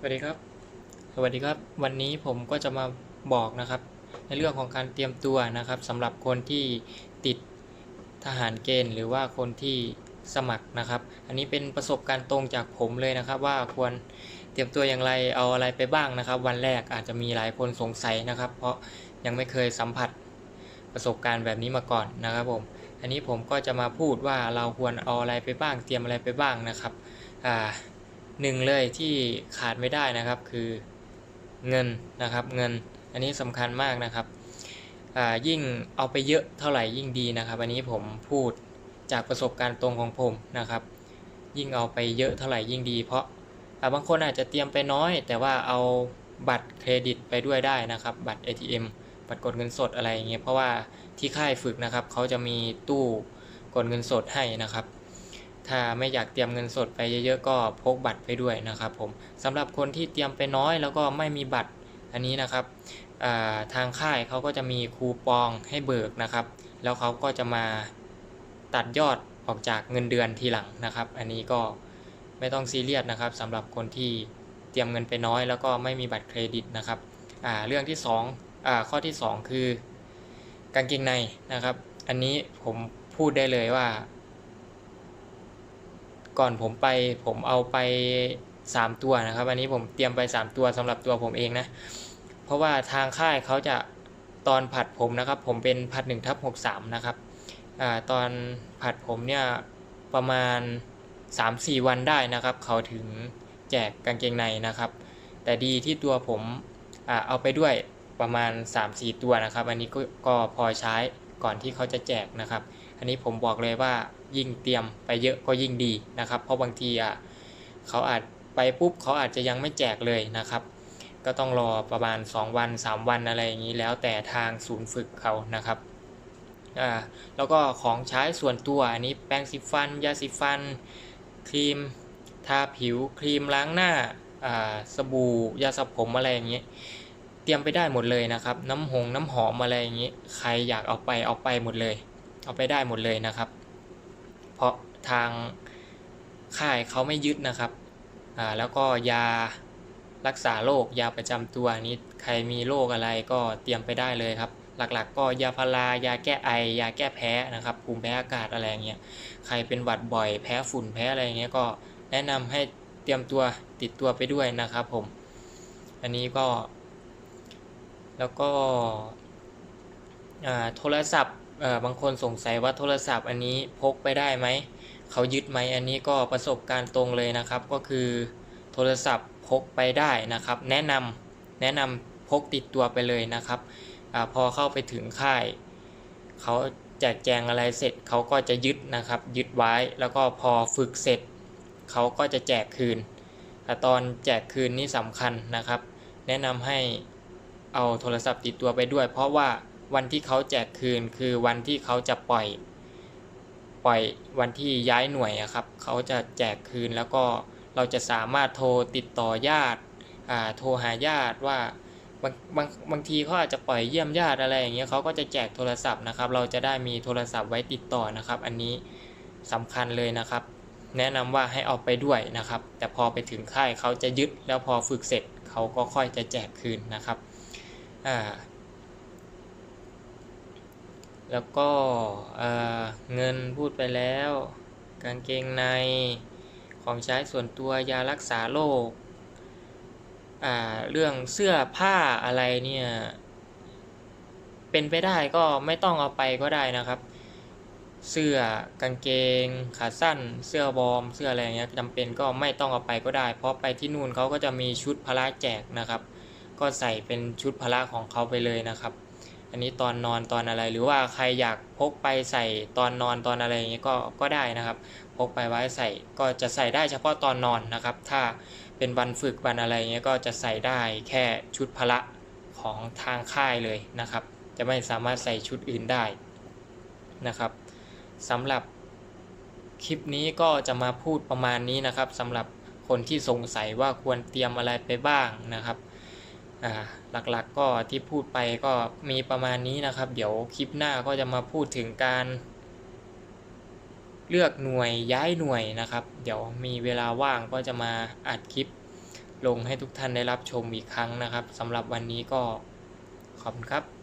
สวัสดีครับ สวัสดีครับ วันนี้ผมก็จะมาบอกนะครับ ในเรื่องของการเตรียมตัวนะครับสำหรับคนที่ติดทหารเกณฑ์ หรือว่าคนที่สมัครนะครับ อันนี้เป็นประสบการณ์ตรงจากผมเลยนะครับ ว่าควรเตรียมตัวอย่างไรเอาอะไรไปบ้างนะครับ วันแรกอาจจะมีหลายคนสงสัยนะครับ เพราะยังไม่เคยสัมผัสประสบการณ์แบบนี้มาก่อนนะครับผมอันนี้ผมก็จะมาพูดว่าเราควรเอาอะไรไปบ้าง เตรียมอะไรไปบ้างนะครับอ่า หนึ่งเลยที่ขาดไม่ได้นะครับคือเงินนะครับเงินอันนี้สำคัญมากนะครับยิ่งเอาไปเยอะเท่าไหร่ยิ่งดีนะครับ อันนี้ผมพูดจากประสบการณ์ตรงของผมนะครับ ยิ่งเอาไปเยอะเท่าไหร่ยิ่งดี เพราะบางคนอาจจะเตรียมไปน้อย แต่ว่าเอาบัตรเครดิตไปด้วยได้นะครับ บัตร ATM บัตรกดเงินสดอะไรอย่างเงี้ยเพราะว่าที่ค่ายฝึกนะครับเขาจะมีตู้กดเงินสดให้นะครับ ถ้าไม่อยากเตรียมเงินสดไปเยอะๆก็พกบัตรไปด้วยนะครับผมสำหรับคนที่เตรียมไปน้อยแล้วก็ไม่มีบัตรอันนี้นะครับทางค่ายเขาก็จะมีคูปองให้เบิกนะครับ แล้วเขาก็จะมาตัดยอดออกจากเงินเดือนทีหลังนะครับ อันนี้ก็ไม่ต้องซีเรียสนะครับสำหรับคนที่เตรียมเงินไปน้อย แล้วก็ไม่มีบัตรเครดิตนะครับเรื่องที่สองอ่าข้อที่สองคือกางเกงในนะครับ อันนี้ผมพูดได้เลยว่า ก่อนผมไปผมเอาไป 3 ตัวนะครับ อันนี้ผมเตรียมไป 3 ตัวสำหรับตัวผมเองนะ เพราะว่าทางค่ายเขาจะตอนผัดผมนะครับ ผมเป็นผัด1ทับ63 นะครับอาตอนผัดผมเนี่ยประมาณ 3-4 วันได้นะครับ เขาถึงแจกกางเกงในนะครับ แต่ดีที่ตัวผมอาเอาไปด้วยประมาณ 3-4 ตัวนะครับ อันนี้ก็ก็พอใช้ก่อนที่เขาจะแจกนะครับ อันนี้ผมบอกเลยว่ายิ่งเตรียมไปเยอะก็ยิ่งดีนะครับ เพราะบางทีอะเขาอาจไปปุ๊บเขาอาจจะยังไม่แจกเลยนะครับ ก็ต้องรอประมาณ 2 วัน 3 วันอะไรอย่างนี้แล้วแต่ทางศูนย์ฝึกเขานะครับอ่าแล้วก็ของใช้ส่วนตัวอันนี้แปรงสีฟัน ยาสีฟัน ครีม ทาผิวครีมล้างหน้าอ่าสบู่ยาสระผมอะไรอย่างเงี้ยเตรียมไปได้หมดเลยนะครับ น้ำหงน้ำหอมอะไรอย่างงี้ ใครอยากเอาไปเอาไปหมดเลย เอาไปได้หมดเลยนะครับ เพราะทางค่ายเขาไม่ยึดนะครับแล้วก็ยารักษาโรคยาประจำตัวนี้ใครมีโรคอะไรก็เตรียมไปได้เลยครับ หลักๆ ก็ยาพารายาแก้ไอยาแก้แพ้นะครับภูมิแพ้อากาศอะไรเงี้ยใครเป็นหวัดบ่อยแพ้ฝุ่นแพ้อะไรเงี้ยก็แนะนำให้เตรียมตัวติดตัวไปด้วยนะครับผม อันนี้ก็ แล้วก็โทรศัพท์ บางคนสงสัยว่าโทรศัพท์อันนี้พกไปได้ไหม เขายึดไหมอันนี้ก็ประสบการณ์ตรงเลยนะครับ ก็คือโทรศัพท์พกไปได้นะครับ แนะนำแนะนำพกติดตัวไปเลยนะครับอพอเข้าไปถึงค่าย เขาแจกแจงอะไรเสร็จเขาก็จะยึดนะครับ ยึดไว้แล้วก็พอฝึกเสร็จ เขาก็จะแจกคืนแต่ตอนแจกคืนนี่สำคัญนะครับ แนะนำให้เอาโทรศัพท์ติดตัวไปด้วย เพราะว่า วันที่เขาแจกคืนคือวันที่เขาจะปล่อย ปล่อยวันที่ย้ายหน่วยอะครับเขาจะแจกคืนแล้วก็เราจะสามารถโทรติดต่อญาติโทรหาญาติว่าบางบางบางทีเขาอาจจะปล่อยเยี่ยมญาติอะไรอย่างเงี้ยเขาก็จะแจกโทรศัพท์นะครับ เราจะได้มีโทรศัพท์ไว้ติดต่อนะครับ อันนี้สำคัญเลยนะครับ แนะนำว่าให้เอาไปด้วยนะครับ แต่พอไปถึงค่ายเขาจะยึดแล้วพอฝึกเสร็จเขาก็ค่อยจะแจกคืนนะครับอ่า แล้วก็เเงินพูดไปแล้ว กางเกงในของใช้ส่วนตัวยารักษาโรคเรื่องเสื้อผ้าอะไรเนี่ยเป็นไปได้ก็ไม่ต้องเอาไปก็ได้นะครับ เสื้อกางเกงขาสั้น เสื้อบอมเสื้ออะไรเงี้ยจำเป็นก็ไม่ต้องเอาไปก็ได้ เพราะไปที่นู่นเขาก็จะมีชุดพละแจกนะครับ ก็ใส่เป็นชุดพละของเขาไปเลยนะครับ อันนี้ตอนนอนตอนอะไรหรือว่าใครอยากพกไปใส่ตอนนอนตอนอะไรอย่างเงี้ยก็ก็ได้นะครับ พกไปไว้ใส่ก็จะใส่ได้เฉพาะตอนนอนนะครับ ถ้าเป็นวันฝึกวันอะไรเงี้ยก็จะใส่ได้แค่ชุดพละของทางค่ายเลยนะครับ จะไม่สามารถใส่ชุดอื่นได้นะครับสำหรับคลิปนี้ก็จะมาพูดประมาณนี้นะครับสำหรับคนที่สงสัยว่าควรเตรียมอะไรไปบ้างนะครับ หลักๆก็ที่พูดไปก็มีประมาณนี้นะครับ เดี๋ยวคลิปหน้าก็จะมาพูดถึงการ เลือกหน่วยย้ายหน่วยนะครับ เดี๋ยวมีเวลาว่างก็จะมาอัดคลิป ลงให้ทุกท่านได้รับชมอีกครั้งนะครับสำหรับวันนี้ก็ขอบคุณครับ